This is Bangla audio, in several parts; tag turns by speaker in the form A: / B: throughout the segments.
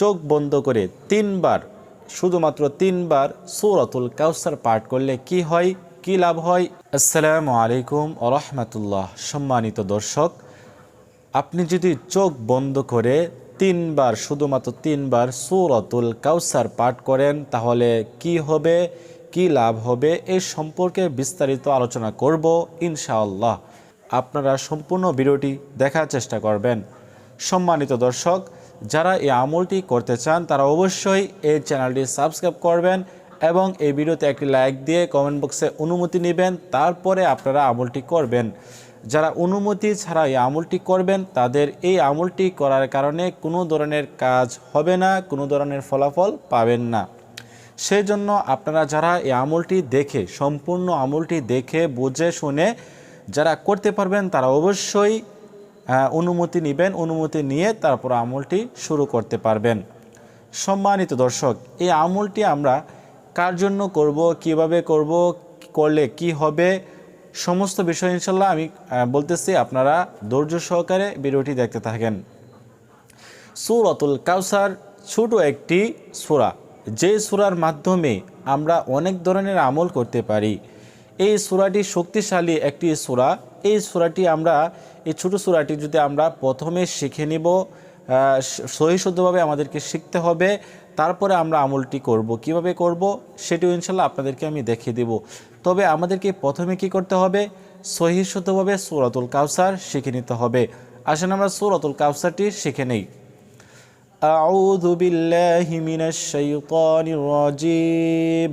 A: চোখ বন্ধ করে তিনবার, শুধুমাত্র তিনবার সৌরতুল কাউসার পাঠ করলে কি হয়? কি লাভ হয়? আসসালামু আলাইকুম আরহামতুল্লাহ সম্মানিত দর্শক, আপনি যদি চোখ বন্ধ করে তিনবার, শুধুমাত্র তিনবার সৌরতুল কাউসার পাঠ করেন, তাহলে কি হবে? কি লাভ হবে? এ সম্পর্কে বিস্তারিত আলোচনা করব ইনশাআল্লাহ। আপনারা সম্পূর্ণ ভিডিওটি দেখার চেষ্টা করবেন। সম্মানিত দর্শক যারা এই আমলটি করতে চান, তারা অবশ্যই এই চ্যানেলটি সাবস্ক্রাইব করবেন এবং এই ভিডিওতে একটি লাইক দিয়ে কমেন্ট বক্সে অনুমতি নেবেন, তারপরে আপনারা আমলটি করবেন। যারা অনুমতি ছাড়া এই আমলটি করবেন, তাদের এই আমলটি করার কারণে কোনো ধরনের কাজ হবে না, কোনো ধরনের ফলাফল পাবেন না। সেই জন্য আপনারা যারা এই আমলটি দেখে, সম্পূর্ণ আমলটি দেখে, বুঝে, শুনে যারা করতে পারবেন, তারা অবশ্যই অনুমতি নেবেন, অনুমতি নিয়ে তারপর আমলটি শুরু করতে পারবেন। সম্মানিত দর্শক, এই আমলটি আমরা কার জন্য করব, কীভাবে করব, করলে কি হবে, সমস্ত বিষয় ইনশাল্লাহ আমি বলতেছি, আপনারা ধৈর্য সহকারে ভিডিওটি দেখতে থাকেন। সুরতুল কাউসার ছোট একটি সূরা, যে সূরার মাধ্যমে আমরা অনেক ধরনের আমল করতে পারি। এই সূরাটি শক্তিশালী একটি সূরা এই সূরাটি আমরা এই ছোট সূরাটি যদি আমরা প্রথমে শিখে নিব আহ, সহি শুদ্ধভাবে আমাদেরকে শিখতে হবে তারপরে আমরা আমলটি করব কিভাবে করব সেটিও ইনশাল্লাহ আপনাদেরকে আমি দেখিয়ে দেব তবে আমাদেরকে প্রথমে কি করতে হবে সহি শুদ্ধভাবে সূরাতুল কাউসার শিখে নিতে হবে আসেন আমরা সূরাতুল কাউসারটি শিখে নেই أعوذ بالله من الشيطان الرجيم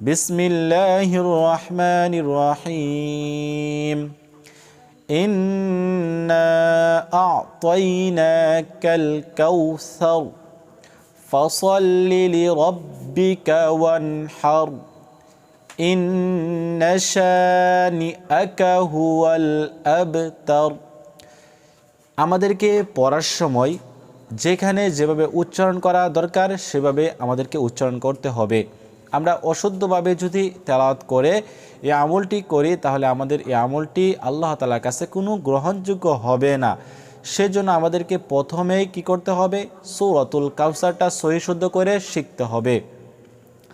A: بسم الله الرحمن الرحيم إنا أعطيناك الكوثر فصل لربك وانحر إن شانئك هو الأبتر আমাদেরকে পড়ার সময় যেখানে যেভাবে উচ্চারণ করা দরকার সেভাবে আমাদেরকে উচ্চারণ করতে হবে আমরা অশুদ্ধভাবে যদি তেলাওয়াত করে এই আমলটি করি, তাহলে আমাদের এই আমলটি আল্লাহ তালার কাছে কোনো গ্রহণযোগ্য হবে না। সেজন্য আমাদেরকে প্রথমেই কি করতে হবে? সৌরতুল কাউসারটা সহি শুদ্ধ করে শিখতে হবে।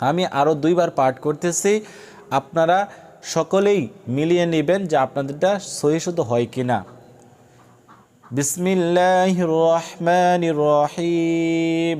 A: আমি আরও দুইবার পাঠ করতেছি। আপনারা সকলেই মিলিয়ে নেবেন যে আপনাদেরটা সহি শুদ্ধ হয় কি না বিসমিল্লাহ রহমান রহিম।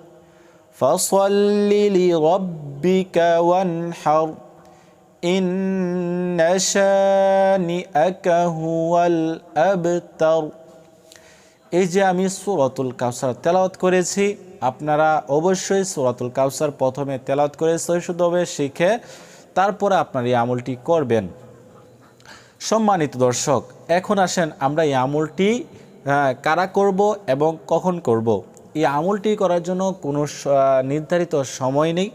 A: فصل لربك وانحر إن شانئك هو الأبتر এই যে আমি সুরতুল কাউসার তেলাওয়াত করেছি আপনারা অবশ্যই সুরাতুল কাউসার প্রথমে তেলাওয়াত করে সৈশুদ্ধভাবে শিখে তারপরে আপনার এই আমলটি করবেন সম্মানিত দর্শক এখন আসেন আমরা এই আমলটি আহ, কারা করব এবং কখন করব। এই আমলটি করার জন্য কোনো নির্ধারিত সময় নেই।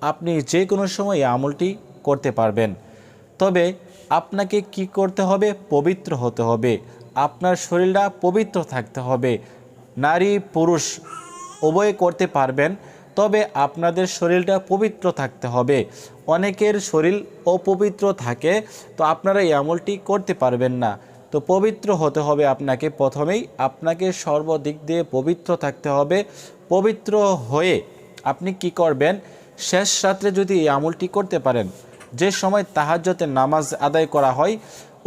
A: আপনি যে কোনো সময় এই আমলটি করতে পারবেন। তবে আপনাকে কি করতে হবে? পবিত্র হতে হবে। আপনার শরীরটা পবিত্র থাকতে হবে। নারী, পুরুষ উভয়ে করতে পারবেন, তবে আপনাদের শরীরটা পবিত্র থাকতে হবে। অনেকের শরীর অপবিত্র থাকে, তো আপনারা এই আমলটি করতে পারবেন না। তো পবিত্র হতে হবে আপনাকে প্রথমেই। আপনাকে সর্বদিক দিয়ে পবিত্র থাকতে হবে। পবিত্র হয়ে আপনি কি করবেন? শেষ রাত্রে যদি এই আমলটি করতে পারেন, যে সময় তাহাজ্জতের নামাজ আদায় করা হয়,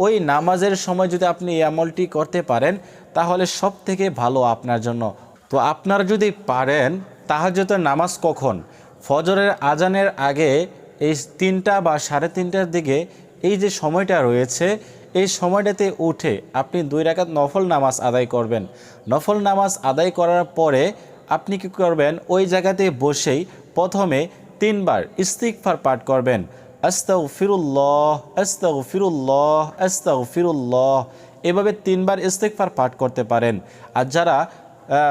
A: ওই নামাজের সময় যদি আপনি এই আমলটি করতে পারেন, তাহলে সব থেকে ভালো আপনার জন্য। তো আপনারা যদি পারেন তাহাজ্জতের নামাজ কখন? ফজরের আজানের আগে এই তিনটা বা সাড়ে তিনটার দিকে এই যে সময়টা রয়েছে এই সময়টাতে উঠে আপনি দুই রাকাত নফল নামাজ আদায় করবেন। নফল নামাজ আদায় করার পরে আপনি কি করবেন? ওই জায়গাতে বসেই প্রথমে তিনবার ইস্তিকফার পাঠ করবেন। আস্তাউ ফিরুল্লাহ আস্তাউ ফিরুল্লাহ আস্তাউ ফিরুল্লাহ এভাবে তিনবার ইস্তিকফার পাঠ করতে পারেন। আর যারা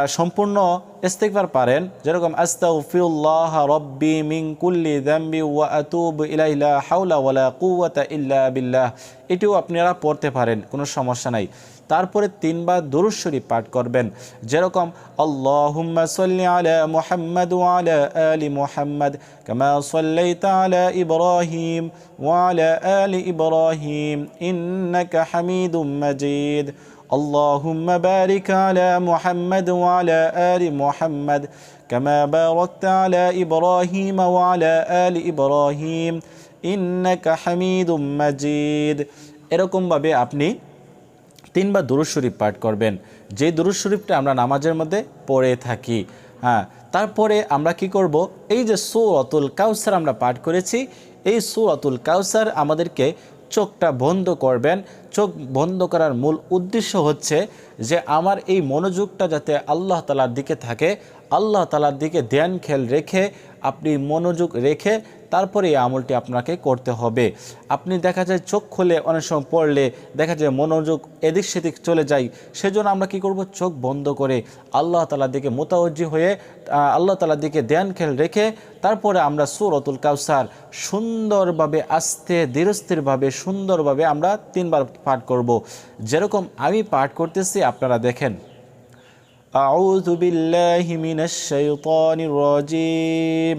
A: সম্পূর্ণ ইস্তেকবার পারেন। যেরকম, আস্তাগফিরুল্লাহ রব্বি মিন কুল্লি যামবি ওয়া আতুবু ইলাইহি লা হাওলা ওয়ালা কুওয়াতা ইল্লা বিল্লাহ। এটিও আপনারা পড়তে পারেন, কোনো সমস্যা নাই। তারপরে তিনবার দুরূদ শরীফ পাঠ করবেন। যেরকম, আল্লাহুম্মা সাল্লি আলা মুহাম্মাদ ওয়া আলা আলি মুহাম্মাদ কামা সাল্লাইতা আলা ইব্রাহিম ওয়া আলা আলি ইব্রাহিম ইন্নাকা হামিদুম মাজিদ। اللهم بارك على محمد وعلى آل محمد كما باركت على إبراهيم وعلى آل إبراهيم إنك حميد مجيد এরকমভাবে আপনি তিনবার দুরুদ শরীফ পাঠ করবেন যে দুরুদ শরীফটা আমরা নামাজের মধ্যে পড়ে থাকি হ্যাঁ তারপরে আমরা কি করব এই যে সৌরতুল কাউসার আমরা পাঠ করেছি এই সৌরতুল কাউসার আমাদেরকে চোখটা বন্ধ করবেন। চোখ বন্ধ করার মূল উদ্দেশ্য হচ্ছে যে আমার এই মনোযোগটা যাতে আল্লাহ তালার দিকে থাকে। আল্লাহ তালার দিকে ধ্যান খেল রেখে আপনি মনোযোগ রেখে তারপরে এই আমলটি আপনাকে করতে হবে আপনি দেখা যায় চোখ খুলে অনেক সময় পড়লে দেখা যায় মনোযোগ এদিক সেদিক চলে যায় সেজন্য আমরা কি করব চোখ বন্ধ করে আল্লাহ তালার দিকে মোতাবজ্জি হয়ে আহ, আল্লাহ তালার দিকে ধ্যান খেল রেখে তারপরে আমরা সুরতুল কাউসার সুন্দরভাবে আস্তে ধীরস্থিরভাবে সুন্দরভাবে আমরা তিনবার পাঠ করব যেরকম আমি পাঠ করতেছি আপনারা দেখেন أعوذ بالله من الشيطان الرجيم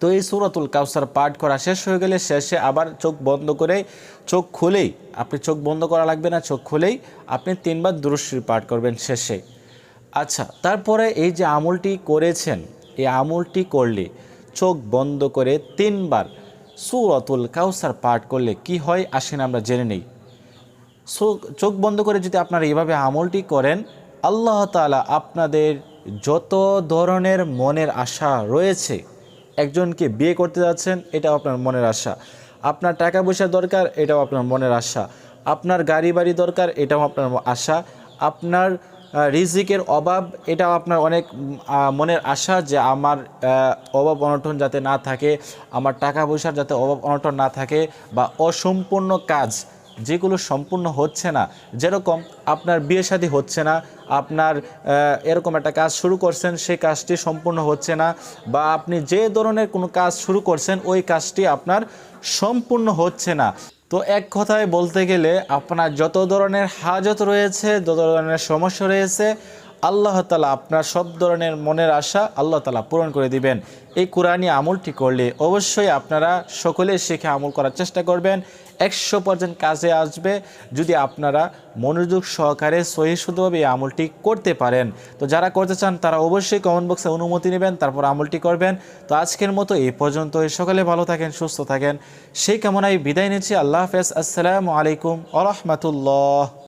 A: তো এই সুরাতুল কাউসার পাঠ করা শেষ হয়ে গেলে শেষে আবার চোখ বন্ধ করে চোখ খুলেই, আপনি চোখ বন্ধ করা লাগবে না, চোখ খুলেই আপনি তিনবার দুরুশ্রী পাঠ করবেন শেষে। আচ্ছা তারপরে এই যে আমলটি করেছেন, এই আমলটি করলে চোখ বন্ধ করে তিনবার সুরতুল কাউসার পাঠ করলে কি হয়? আসেন আমরা জেনে নেই। চোখ- বন্ধ করে যদি আপনারা এইভাবে আমলটি করেন আল্লাহ তাআলা আপনাদের যত ধরনের মনের আশা রয়েছে, একজনকে বিয়ে করতে যাচ্ছেন, এটাও আপনার মনের আশা। আপনার টাকা পয়সা দরকার, এটাও আপনার মনের আশা। আপনার গাড়ি বাড়ি দরকার, এটাও আপনার আশা। আপনার রিজিকের অভাব, এটাও আপনার অনেক মনের আশা যে আমার অভাব অনটন যাতে না থাকে, আমার টাকা পয়সার যাতে অভাব অনটন না থাকে বা অসম্পূর্ণ কাজ যেগুলো সম্পূর্ণ হচ্ছে না। যেরকম আপনার বিয়ে শাদী হচ্ছে না, আপনার এরকম একটা কাজ শুরু করছেন, সেই কাজটি সম্পূর্ণ হচ্ছে না, বা আপনি যে ধরনের কোনো কাজ শুরু করছেন, ওই কাজটি আপনার সম্পূর্ণ হচ্ছে না। তো এক কথায় বলতে গেলে, আপনার যত ধরনের হাজত রয়েছে, যত ধরনের সমস্যা রয়েছে, আল্লাহ তালা আপনার সব ধরনের মনের আশা আল্লাহ তালা পূরণ করে দিবেন। এই কোরআনী আমলটি করলে অবশ্যই আপনারা সকলে শিখে আমল করার চেষ্টা করবেন। একশো পার্সেন্ট কাজে আসবে যদি আপনারা মনোযোগ সহকারে সহিষ্ণুভাবে এই আমলটি করতে পারেন। তো যারা করতে চান তারা অবশ্যই কমেন্ট বক্সে অনুমতি নেবেন, তারপর আমলটি করবেন। তো আজকের মতো এই পর্যন্ত সকালে ভালো থাকেন, সুস্থ থাকেন। সেই কামনায় বিদায় নিচ্ছি। আল্লাহ হাফেজ। আসসালামু আলাইকুম আ রহমতুল্লাহ।